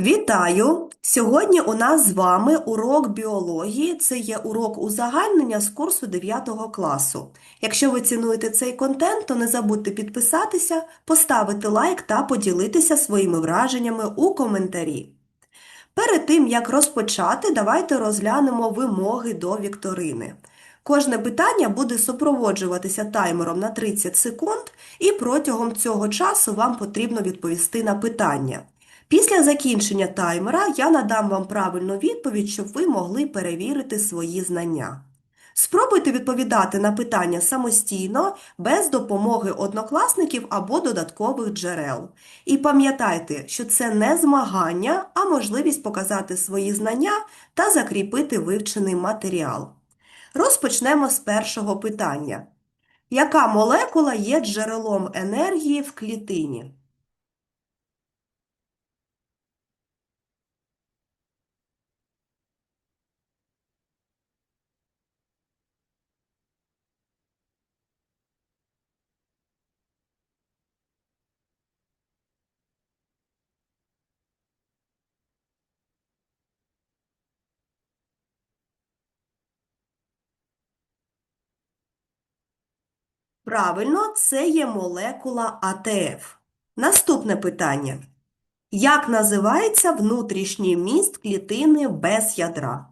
Вітаю! Сьогодні у нас з вами урок біології. Це є урок узагальнення з курсу 9 класу. Якщо ви цінуєте цей контент, то не забудьте підписатися, поставити лайк та поділитися своїми враженнями у коментарі. Перед тим, як розпочати, давайте розглянемо вимоги до вікторини. Кожне питання буде супроводжуватися таймером на 30 секунд, і протягом цього часу вам потрібно відповісти на питання. Після закінчення таймера я надам вам правильну відповідь, щоб ви могли перевірити свої знання. Спробуйте відповідати на питання самостійно, без допомоги однокласників або додаткових джерел. І пам'ятайте, що це не змагання, а можливість показати свої знання та закріпити вивчений матеріал. Розпочнемо з першого питання. Яка молекула є джерелом енергії в клітині? Правильно, це є молекула АТФ. Наступне питання. Як називається внутрішній міст клітини без ядра?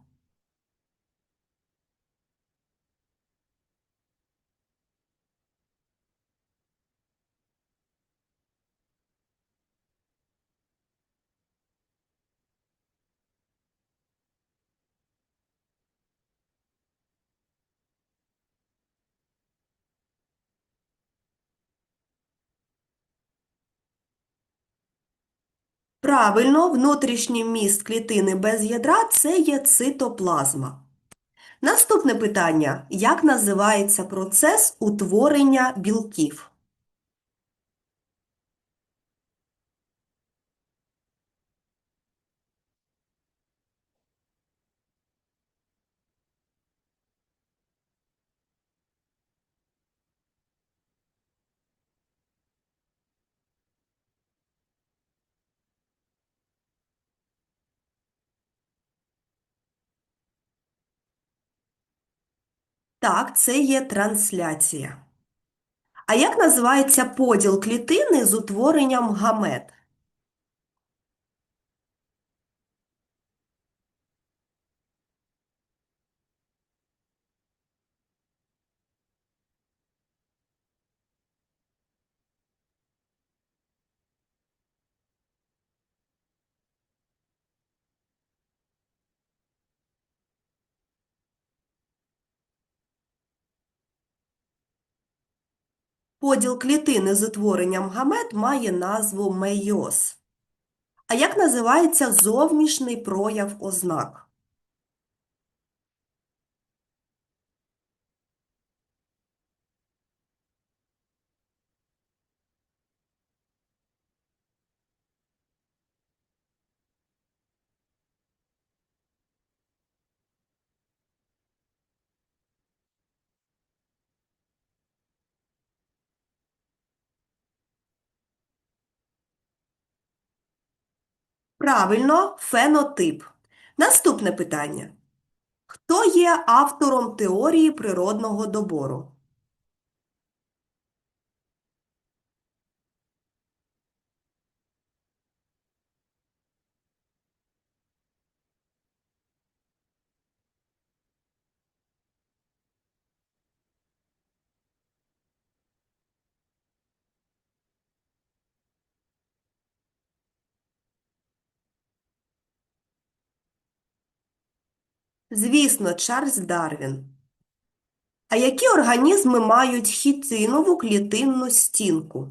Правильно, внутрішній міст клітини без ядра – це є цитоплазма. Наступне питання. Як називається процес утворення білків? Так, це є трансляція. А як називається поділ клітини з утворенням гамет? Поділ клітини з утворенням гамет має назву мейоз. А як називається зовнішній прояв ознак? Правильно, фенотип. Наступне питання. Хто є автором теорії природного добору? Звісно, Чарльз Дарвін. А які організми мають хітинову клітинну стінку?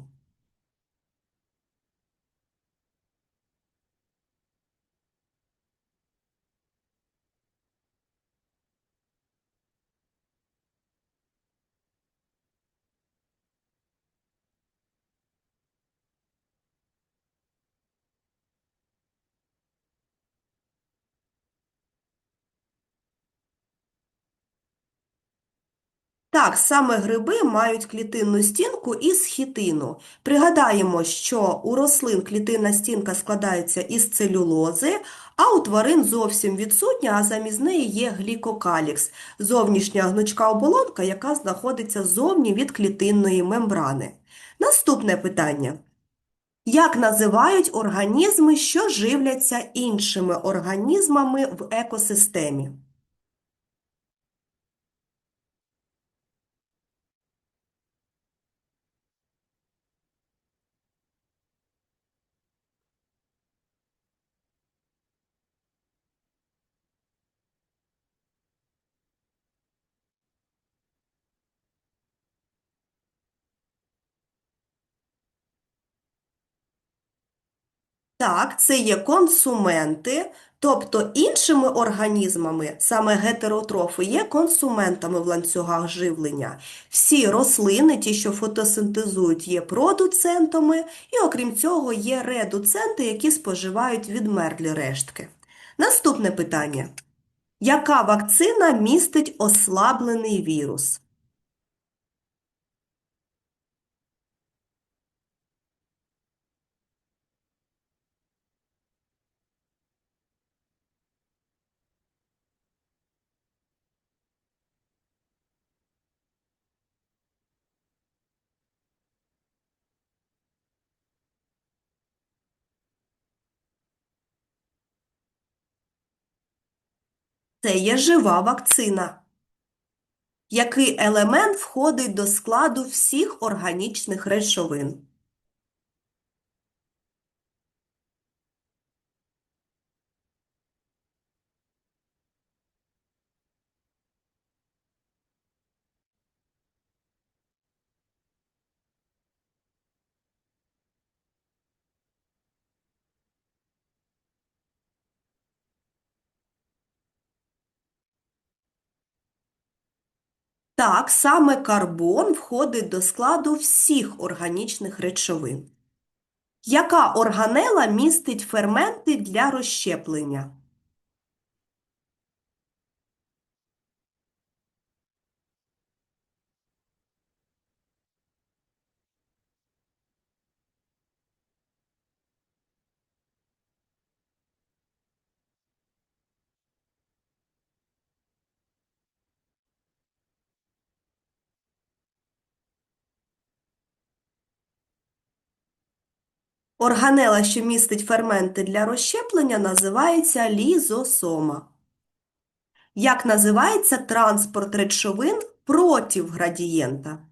Так, саме гриби мають клітинну стінку із хітину. Пригадаємо, що у рослин клітинна стінка складається із целюлози, а у тварин зовсім відсутня, а замість неї є глікокалікс – зовнішня гнучка оболонка, яка знаходиться зовні від клітинної мембрани. Наступне питання. Як називають організми, що живляться іншими організмами в екосистемі? Так, це є консументи, тобто іншими організмами, саме гетеротрофи, є консументами в ланцюгах живлення. Всі рослини, ті, що фотосинтезують, є продуцентами, і окрім цього є редуценти, які споживають відмерлі рештки. Наступне питання. Яка вакцина містить ослаблений вірус? Це є жива вакцина. Який елемент входить до складу всіх органічних речовин? Так, саме карбон входить до складу всіх органічних речовин. Яка органела містить ферменти для розщеплення? Органела, що містить ферменти для розщеплення, називається лізосома. Як називається транспорт речовин проти градієнта?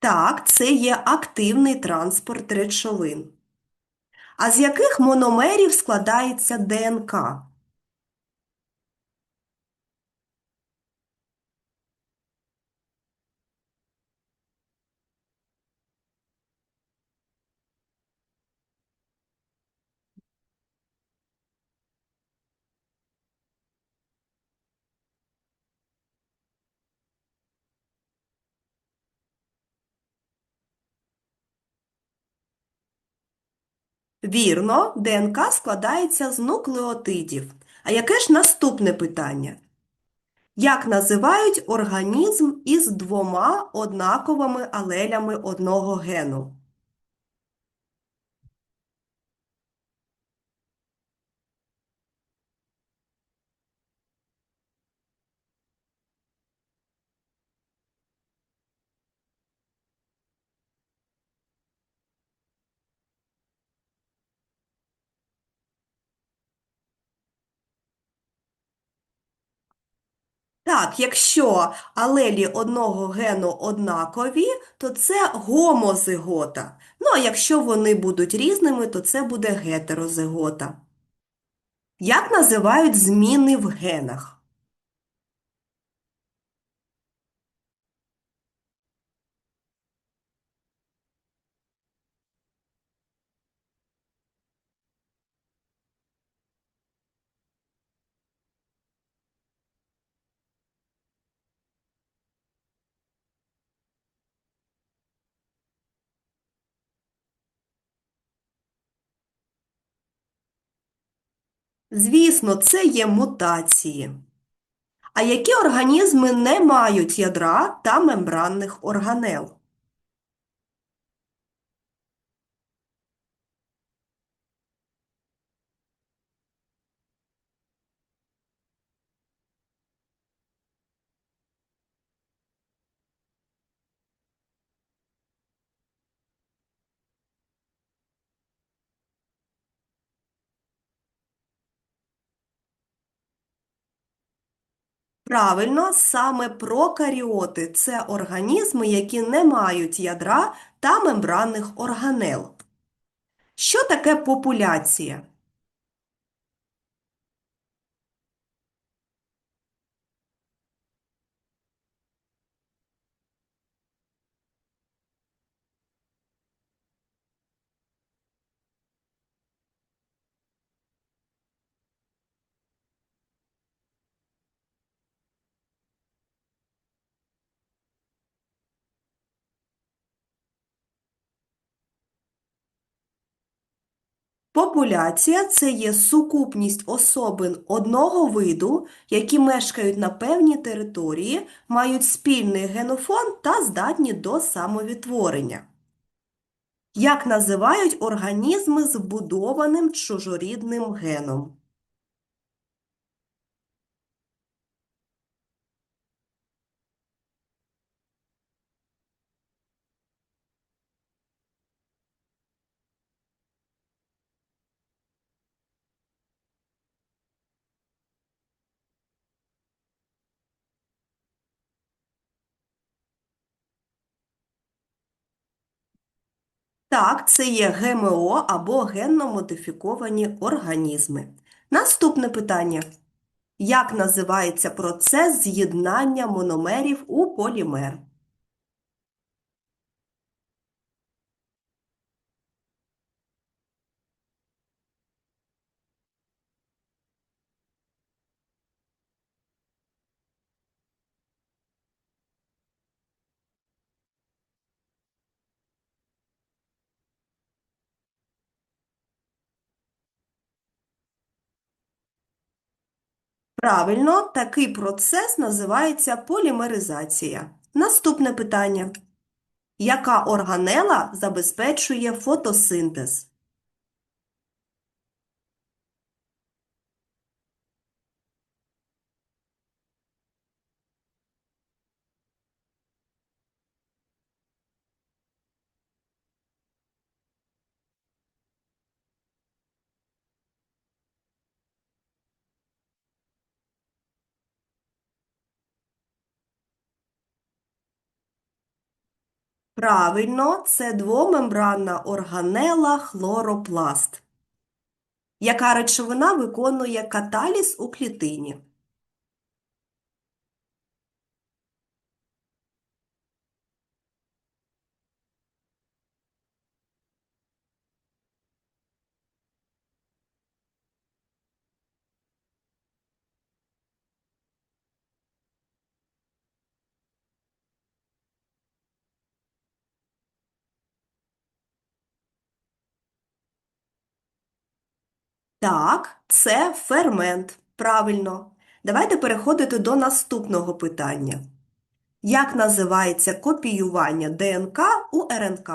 Так, це є активний транспорт речовин. А з яких мономерів складається ДНК? Вірно, ДНК складається з нуклеотидів. А яке ж наступне питання? Як називають організм із двома однаковими алелями одного гену? Так, якщо алелі одного гену однакові, то це гомозигота. Ну, а якщо вони будуть різними, то це буде гетерозигота. Як називають зміни в генах? Звісно, це є мутації. А які організми не мають ядра та мембранних органел? Правильно, саме прокаріоти – це організми, які не мають ядра та мембранних органел. Що таке популяція? Популяція – це є сукупність особин одного виду, які мешкають на певній території, мають спільний генофонд та здатні до самовідтворення. Як називають організми з вбудованим чужорідним геном? Так, це є ГМО або генно-модифіковані організми. Наступне питання. Як називається процес з'єднання мономерів у полімер? Правильно, такий процес називається полімеризація. Наступне питання. Яка органела забезпечує фотосинтез? Правильно, це двомембранна органела хлоропласт. Яка речовина виконує каталіз у клітині? Так, це фермент. Правильно. Давайте переходити до наступного питання. Як називається копіювання ДНК у РНК?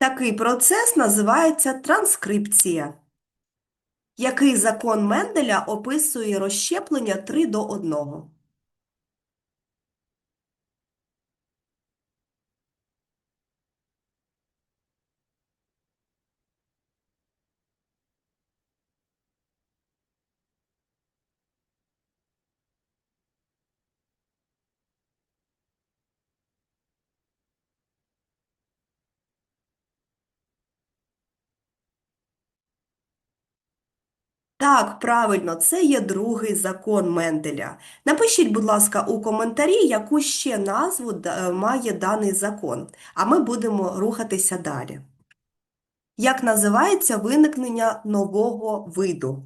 Такий процес називається транскрипція. Який закон Менделя описує розщеплення 3 до 1? Так, правильно, це є другий закон Менделя. Напишіть, будь ласка, у коментарі, яку ще назву має даний закон, а ми будемо рухатися далі. Як називається виникнення нового виду?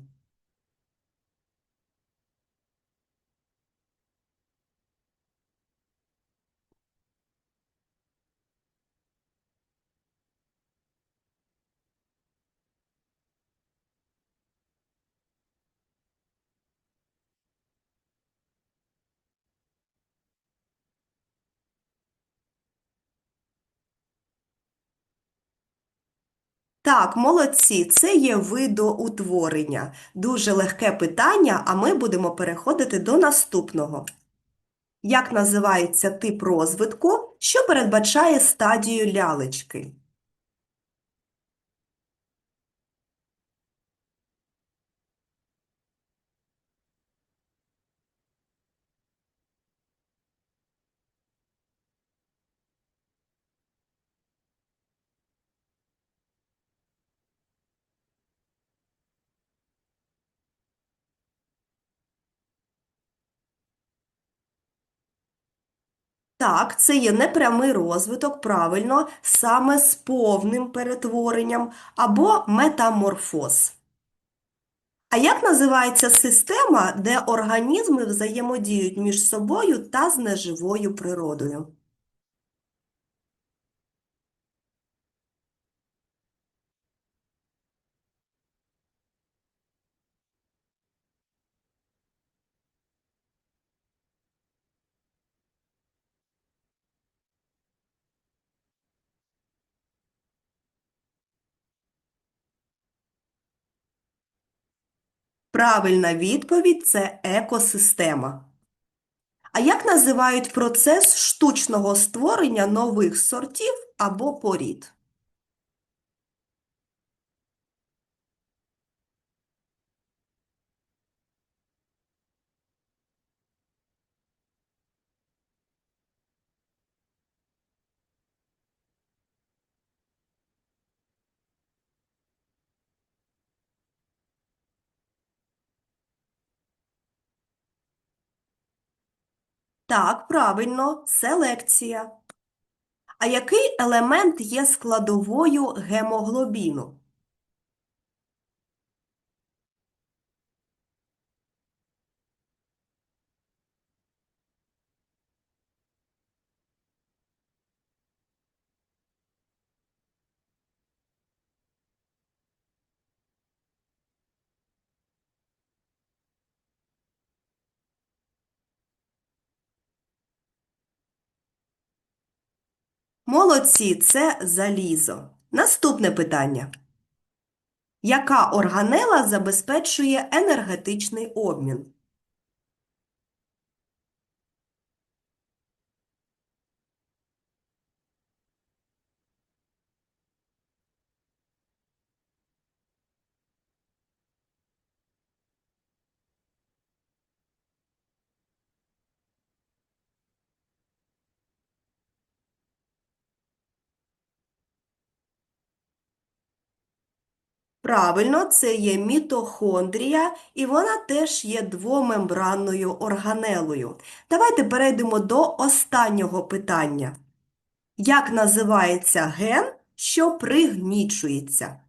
Так, молодці, це є видоутворення. Дуже легке питання, а ми будемо переходити до наступного. Як називається тип розвитку, що передбачає стадію лялечки? Так, це є непрямий розвиток, правильно, саме з повним перетворенням або метаморфоз. А як називається система, де організми взаємодіють між собою та з неживою природою? Правильна відповідь це екосистема. А як називають процес штучного створення нових сортів або порід? Так, правильно, селекція. А який елемент є складовою гемоглобіну? Молодці, це залізо. Наступне питання. Яка органела забезпечує енергетичний обмін? Правильно, це є мітохондрія, і вона теж є двомембранною органелою. Давайте перейдемо до останнього питання. Як називається ген, що пригнічується?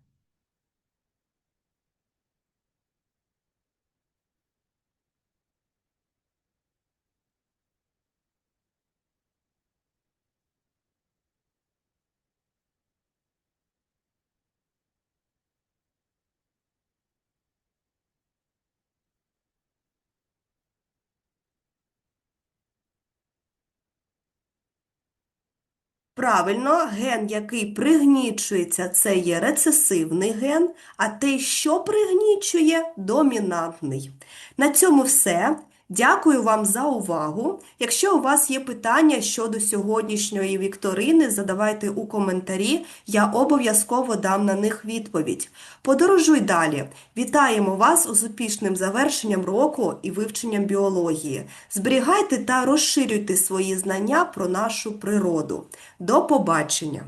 Правильно, ген, який пригнічується, це є рецесивний ген, а той, що пригнічує, домінантний. На цьому все. Дякую вам за увагу. Якщо у вас є питання щодо сьогоднішньої вікторини, задавайте у коментарі, я обов'язково дам на них відповідь. Подорожуй далі. Вітаємо вас з успішним завершенням року і вивченням біології. Зберігайте та розширюйте свої знання про нашу природу. До побачення!